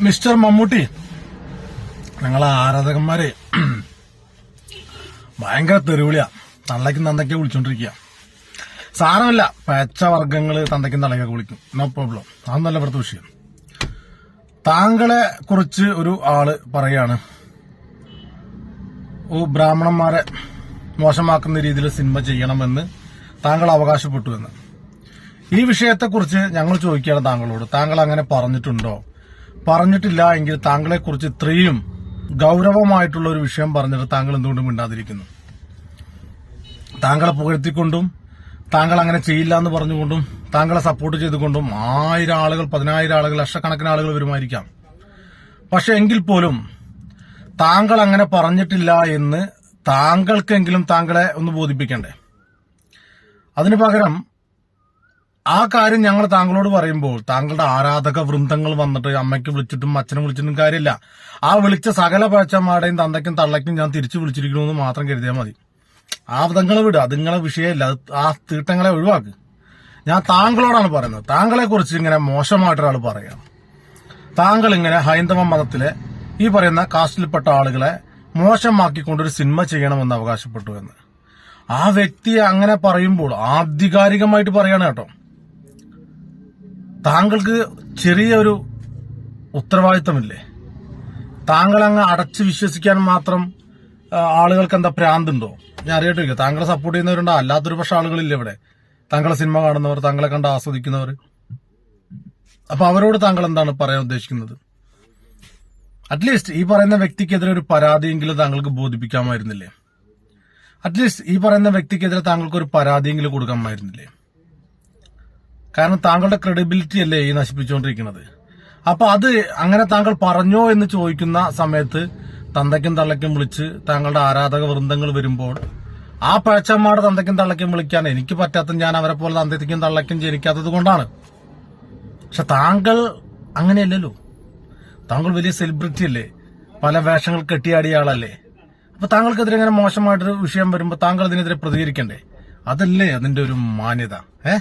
Mister Mammootty ഞങ്ങളെ ആരാധകന്മാരെ ഭയങ്കര തെരുവിളിയാ തള്ളയ്ക്കും തന്തയ്ക്ക് വിളിച്ചോണ്ടിരിക്കുക സാരമല്ല പച്ച വർഗങ്ങൾ തന്തയ്ക്കും തള്ളയ്ക്കൊക്കെ വിളിക്കും. നോ പ്രോബ്ലം അതൊന്നല്ല ഇവിടുത്തെ വിഷയം. താങ്കളെ കുറിച്ച് ഒരു ആൾ പറയാണ്. ഓ ബ്രാഹ്മണന്മാരെ മോശമാക്കുന്ന രീതിയിൽ സിനിമ ചെയ്യണമെന്ന് താങ്കൾ അവകാശപ്പെട്ടു എന്ന്. ഈ വിഷയത്തെക്കുറിച്ച് ഞങ്ങൾ ചോദിക്കുകയാണ് താങ്കളോട്. താങ്കൾ അങ്ങനെ പറഞ്ഞിട്ടുണ്ടോ? പറഞ്ഞിട്ടില്ല എങ്കിൽ താങ്കളെ കുറിച്ച് ഇത്രയും ഗൗരവമായിട്ടുള്ള ഒരു വിഷയം പറഞ്ഞിട്ട് താങ്കൾ എന്തുകൊണ്ട് മിണ്ടാതിരിക്കുന്നു. താങ്കളെ പുകഴ്ത്തിക്കൊണ്ടും താങ്കൾ അങ്ങനെ ചെയ്യില്ല എന്ന് പറഞ്ഞുകൊണ്ടും താങ്കളെ സപ്പോർട്ട് ചെയ്തുകൊണ്ടും ആയിരം ആളുകൾ പതിനായിരം ആളുകൾ ലക്ഷക്കണക്കിന് ആളുകൾ വരുമായിരിക്കാം. പക്ഷെ എങ്കിൽ പോലും താങ്കൾ അങ്ങനെ പറഞ്ഞിട്ടില്ല എന്ന് താങ്കൾക്കെങ്കിലും താങ്കളെ ഒന്ന് ബോധിപ്പിക്കണ്ടേ? അതിനു പകരം ആ കാര്യം ഞങ്ങൾ താങ്കളോട് പറയുമ്പോൾ താങ്കളുടെ ആരാധക വൃന്ദങ്ങൾ വന്നിട്ട് അമ്മയ്ക്ക് വിളിച്ചിട്ടും അച്ഛനും വിളിച്ചിട്ടും കാര്യമില്ല. ആ വിളിച്ച സകല പഴച്ചമാരുടെയും തന്തയ്ക്കും തള്ളയ്ക്കും ഞാൻ തിരിച്ചു വിളിച്ചിരിക്കണമെന്ന് മാത്രം കരുതിയാൽ മതി. ആ വിധങ്ങളെ വിടുക അത് നിങ്ങളെ വിഷയമല്ല. ആ തീട്ടങ്ങളെ ഒഴിവാക്ക്. ഞാൻ താങ്കളോടാണ് പറയുന്നത്. താങ്കളെ കുറിച്ച് ഇങ്ങനെ മോശമായിട്ടൊരാൾ പറയാം. താങ്കൾ ഇങ്ങനെ ഹൈന്ദവ മതത്തിലെ ഈ പറയുന്ന കാസ്റ്റിൽപ്പെട്ട ആളുകളെ മോശമാക്കിക്കൊണ്ടൊരു സിനിമ ചെയ്യണമെന്ന് അവകാശപ്പെട്ടു എന്ന്. ആ വ്യക്തി അങ്ങനെ പറയുമ്പോൾ ആധികാരികമായിട്ട് പറയാണ് കേട്ടോ. താങ്കൾക്ക് ചെറിയൊരു ഉത്തരവാദിത്തമില്ലേ? താങ്കൾ അങ്ങ് അടച്ച് വിശ്വസിക്കാൻ മാത്രം ആളുകൾക്ക് എന്താ പ്രാന്തുണ്ടോ? ഞാൻ അറിയട്ടില്ല താങ്കളെ സപ്പോർട്ട് ചെയ്യുന്നവരുണ്ടോ? അല്ലാത്തൊരു പക്ഷെ ആളുകളില്ല ഇവിടെ. താങ്കളെ സിനിമ കാണുന്നവർ താങ്കളെ കണ്ട് ആസ്വദിക്കുന്നവർ. അപ്പൊ അവരോട് താങ്കൾ എന്താണ് പറയാൻ ഉദ്ദേശിക്കുന്നത്? അറ്റ്ലീസ്റ്റ് ഈ പറയുന്ന വ്യക്തിക്കെതിരെ ഒരു പരാതിയെങ്കിലും താങ്കൾക്ക് ബോധിപ്പിക്കാമായിരുന്നില്ലേ? അറ്റ്ലീസ്റ്റ് ഈ പറയുന്ന വ്യക്തിക്കെതിരെ താങ്കൾക്ക് ഒരു പരാതിയെങ്കിലും കൊടുക്കാമായിരുന്നില്ലേ? കാരണം താങ്കളുടെ ക്രെഡിബിലിറ്റി അല്ലേ ഈ നശിപ്പിച്ചുകൊണ്ടിരിക്കുന്നത്? അപ്പൊ അത് അങ്ങനെ താങ്കൾ പറഞ്ഞോ എന്ന് ചോദിക്കുന്ന സമയത്ത് തന്തയ്ക്കും തള്ളയ്ക്കും വിളിച്ച് താങ്കളുടെ ആരാധക വൃന്ദങ്ങൾ വരുമ്പോൾ ആ പഴച്ചന്മാരുടെ തന്തയ്ക്കും തള്ളയ്ക്കും വിളിക്കാൻ എനിക്ക് പറ്റാത്ത ഞാൻ അവരെ പോലെ തന്തയ്ക്കും തള്ളയ്ക്കും ജനിക്കാത്തത് കൊണ്ടാണ്. പക്ഷെ താങ്കൾ അങ്ങനെയല്ലല്ലോ. താങ്കൾ വലിയ സെലിബ്രിറ്റി അല്ലേ. പല വേഷങ്ങൾ കെട്ടിയാടിയ ആളല്ലേ. അപ്പൊ താങ്കൾക്കെതിരെ ഇങ്ങനെ മോശമായിട്ടൊരു വിഷയം വരുമ്പോൾ താങ്കൾ അതിനെതിരെ പ്രതികരിക്കണ്ടേ? അതല്ലേ അതിന്റെ ഒരു മാന്യത. ഏഹ്